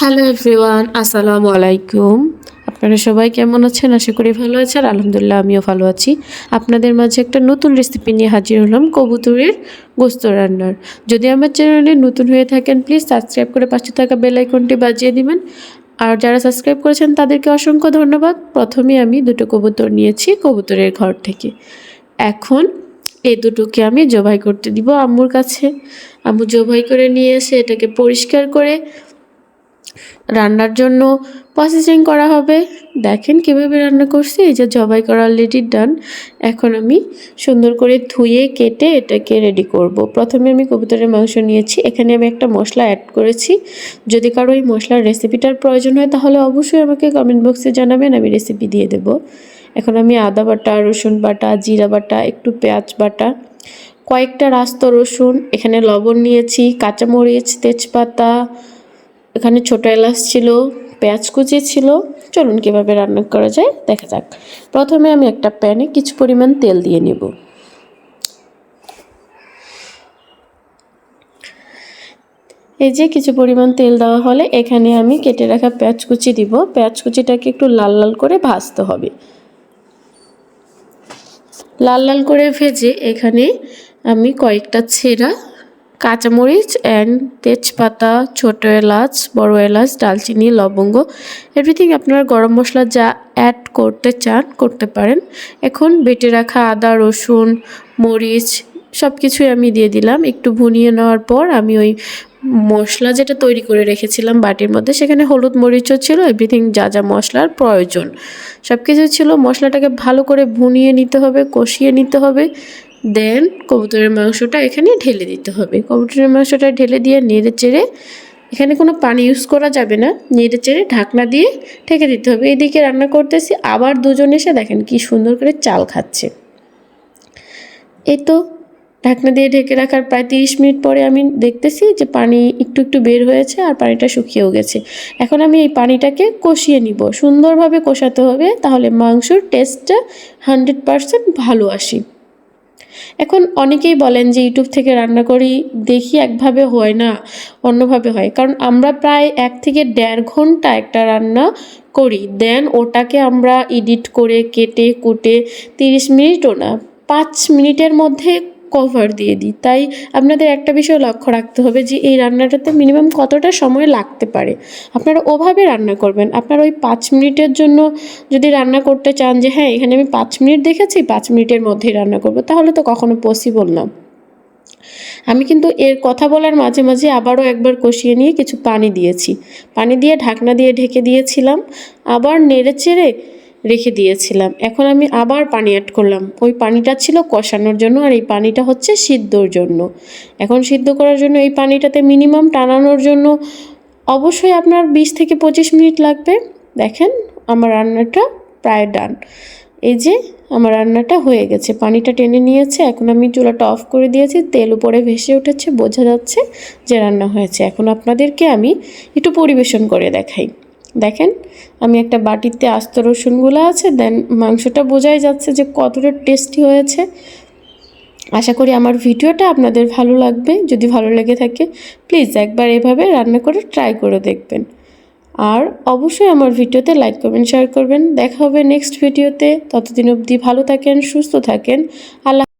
Hello everyone, আসসালামু আলাইকুম। আপনারা সবাই কেমন আছেন? আশা করি ভালো আছেন। আলহামদুলিল্লাহ, আমিও ভালো আছি। আপনাদের মাঝে একটা নতুন রেসিপি নিয়ে হাজির হলাম, কবুতরের গোস্ত রান্নার। যদি আমার চ্যানেলে নতুন হয়ে থাকেন প্লিজ সাবস্ক্রাইব করে পাশে থাকা বেল আইকনটি বাজিয়ে দিবেন। আর যারা সাবস্ক্রাইব করেছেন, তাদেরকে অসংখ্য ধন্যবাদ। প্রথমে আমি দুটো কবুতর নিয়েছি কবুতরের ঘর থেকে। এখন এই দুটোকে আমি জবাই করতে দিব আম্মুর কাছে। আম্মু জবাই করে নিয়ে এসে এটাকে পরিষ্কার করে রান্নার জন্য প্রসেসিং করা হবে। দেখেন কীভাবে রান্না করছি, এই যে জবাই করা অলরেডি ডান এখন আমি সুন্দর করে ধুয়ে, কেটে এটাকে রেডি করব। প্রথমে আমি কবুতরের মাংস নিয়েছি। এখানে আমি একটা মশলা অ্যাড করেছি। যদি কারও এই মশলার রেসিপিটার প্রয়োজন হয়, তাহলে অবশ্যই আমাকে কমেন্ট বক্সে জানাবেন, আমি রেসিপি দিয়ে দেব। এখন আমি আদা বাটা, রসুন বাটা, জিরা বাটা, একটু পেঁয়াজ বাটা, কয়েকটা রাস্ত রসুন, এখানে লবণ নিয়েছি, কাঁচামরিচ, তেজপাতা এখানে ছোট এলাচ ছিল, পেঁয়াজ কুচি ছিল। চলুন কীভাবে রান্না করা যায়, দেখা যাক। প্রথমে আমি একটা প্যানে কিছু পরিমাণ তেল দিয়ে নেব। এই যে কিছু পরিমাণ তেল দেওয়া হলে এখানে আমি কেটে রাখা পেঁয়াজ কুচি দিব। পেঁয়াজ কুচিটাকে একটু লাল লাল করে ভাজতে হবে। লাল লাল করে ভেজে এখানে আমি কয়েকটা ছেঁড়া কাঁচামরিচ অ্যান্ড তেজপাতা, ছোট এলাচ, বড় এলাচ, ডালচিনি, লবঙ্গ এভরিথিং আপনারা গরম মশলা যা অ্যাড করতে চান, করতে পারেন। এখন বেটে রাখা আদা, রসুন, মরিচ সব কিছুই আমি দিয়ে দিলাম। একটু ভুনিয়ে নেওয়ার পর আমি ওই মশলা যেটা তৈরি করে রেখেছিলাম বাটির মধ্যে, সেখানে হলুদ মরিচও ছিল এভরিথিং যা যা মশলার প্রয়োজন। সব কিছু ছিল, মশলাটাকে ভালো করে ভুনিয়ে নিতে হবে, কষিয়ে নিতে হবে। দেন কবুতরের মাংসটা এখানে ঢেলে দিতে হবে। কবুতরের মাংসটা ঢেলে দিয়ে নেড়ে চেড়ে, এখানে কোনো পানি ইউজ করা যাবে না। নেড়ে চেড়ে ঢাকনা দিয়ে ঢেকে দিতে হবে। এদিকে রান্না করতেছি, আবার দুজন এসে দেখেন কি সুন্দর করে চাল খাচ্ছে। এই তো ঢাকনা দিয়ে ঢেকে রাখার প্রায় তিরিশ মিনিট পরে আমি দেখতেছি যে পানি একটু একটু বের হয়েছে আর পানিটা শুকিয়েও গেছে। এখন আমি এই পানিটাকে কষিয়ে নিব। সুন্দরভাবে কষাতে হবে তাহলে মাংসর টেস্টটা হান্ড্রেড পারসেন্ট ভালো আসে। এখন অনেকেই বলেন যে ইউটিউব থেকে রান্না করি দেখি একভাবে হয় না, অন্যভাবে হয়। কারণ আমরা প্রায় এক থেকে দেড় ঘণ্টা একটা রান্না করি। দেন ওটাকে আমরা এডিট করে কেটে কুটে তিরিশ মিনিটও না, পাঁচ মিনিটের মধ্যে কভার দিয়ে দিই। তাই আপনাদের একটা বিষয় লক্ষ্য রাখতে হবে যে, এই রান্নাটাতে মিনিমাম কতটা সময় লাগতে পারে? আপনারা ওভাবে রান্না করবেন। আপনার ওই পাঁচ মিনিটের জন্য যদি রান্না করতে চান যে হ্যাঁ এখানে আমি পাঁচ মিনিট দেখেছি, পাঁচ মিনিটের মধ্যেই রান্না করব, তাহলে তো কখনো পসিবল না। আমি কিন্তু এর কথা বলার মাঝে মাঝে আবারও একবার কষিয়ে নিয়ে কিছু পানি দিয়েছি। পানি দিয়ে ঢাকনা দিয়ে ঢেকে দিয়েছিলাম। আবার নেড়ে চেড়ে রেখে দিয়েছিলাম। এখন আমি আবার পানি অ্যাড করলাম। ওই পানিটা ছিল কষানোর জন্য আর এই পানিটা হচ্ছে সিদ্ধর জন্য। এখন সিদ্ধ করার জন্য এই পানিটাতে মিনিমাম টানানোর জন্য অবশ্যই আপনার বিশ থেকে পঁচিশ মিনিট লাগবে। দেখেন, আমার রান্নাটা প্রায় ডান এই যে, আমার রান্নাটা হয়ে গেছে। পানিটা টেনে নিয়েছে। এখন আমি চুলাটা অফ করে দিয়েছি। তেল উপরে ভেসে উঠেছে। বোঝা যাচ্ছে যে রান্না হয়েছে। এখন আপনাদেরকে আমি একটু পরিবেশন করে দেখাই। দেখেন, আমি একটা বাটিতে আস্ত রসুনগুলো আছে, দেন মাংসটা বোঝাই যাচ্ছে যে কতটা টেস্টি হয়েছে। আশা করি আমার ভিডিওটা আপনাদের ভালো লাগবে। যদি ভালো লেগে থাকে প্লিজ একবার এভাবে রান্না করে ট্রাই করে দেখবেন। আর অবশ্যই আমার ভিডিওতে লাইক করবেন শেয়ার করবেন। দেখা হবে নেক্সট ভিডিওতে ততদিন অবধি ভালো থাকেন, সুস্থ থাকেন। আল্লাহ